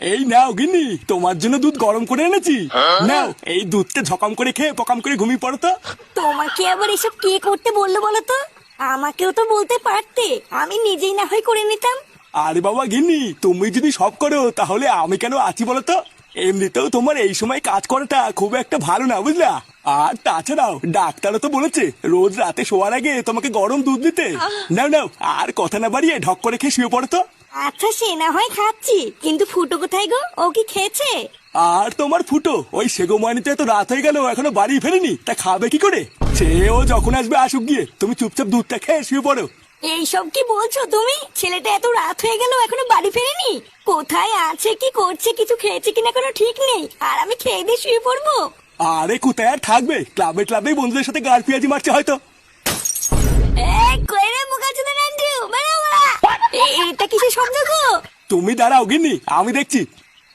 এই নাও গিন্নি তোমার জন্য দুধ গরম করে এনেছি। নাও এই দুধটা ঝকাম করে খেয়ে পকাম করে ঘুমিয়ে পড়ো তো। তোমাকে আবার এসব কে করতে বলল বলো তো? আমাকেও তো বলতে পারতে আমি নিজেই না হয় করে নিতাম। আরে বাবা গিন্নি তুমি যদি সব করো তাহলে আমি কেন আছি বলো তো? এমনিতেও তোমার এই সময় কাজ করাটা খুব একটা ভালো না বুঝলা? আর তাছাড়াও ডাক্তারও তো বলেছে রোজ রাতে শোয়ার আগে তোমাকে গরম দুধ দিতে। নাও নাও আর কথা না বাড়িয়ে ঢক করে খেয়ে শুয়ে পড়তো তো। আচ্ছা সে না হয় খাচ্ছি। কিন্তু ফুটো কোথায় গো? ও কি খেয়েছে? আর তোমার ফুটো ওই সেগোমানিতে তো রাত হয়ে গেল এখনও বাড়ি ফেরেনি। তা খাবে কি করে? সে ও যখন আসবে আসুক গিয়ে। তুমি চুপচাপ দুধটা খেয়ে শুয়ে পড়ো। এইসব কি বলছো তুমি? ছেলেটা এত রাত হয়ে গেল এখনও বাড়ি ফেরেনি? কোথায় আছে কি করছে কিছু খেয়েছে কিনা কোনো ঠিক নেই। আর আমি খেয়ে দিয়ে শুয়ে পড়ব। আরে কোথায় আর থাকবে? ক্লাবে ক্লাবে বন্ধুদের সাথে গার পিয়াজি মারছে হয়তো। কিসের শব্দ গো? তুমি দাঁড়াও গিনি আমি দেখছি।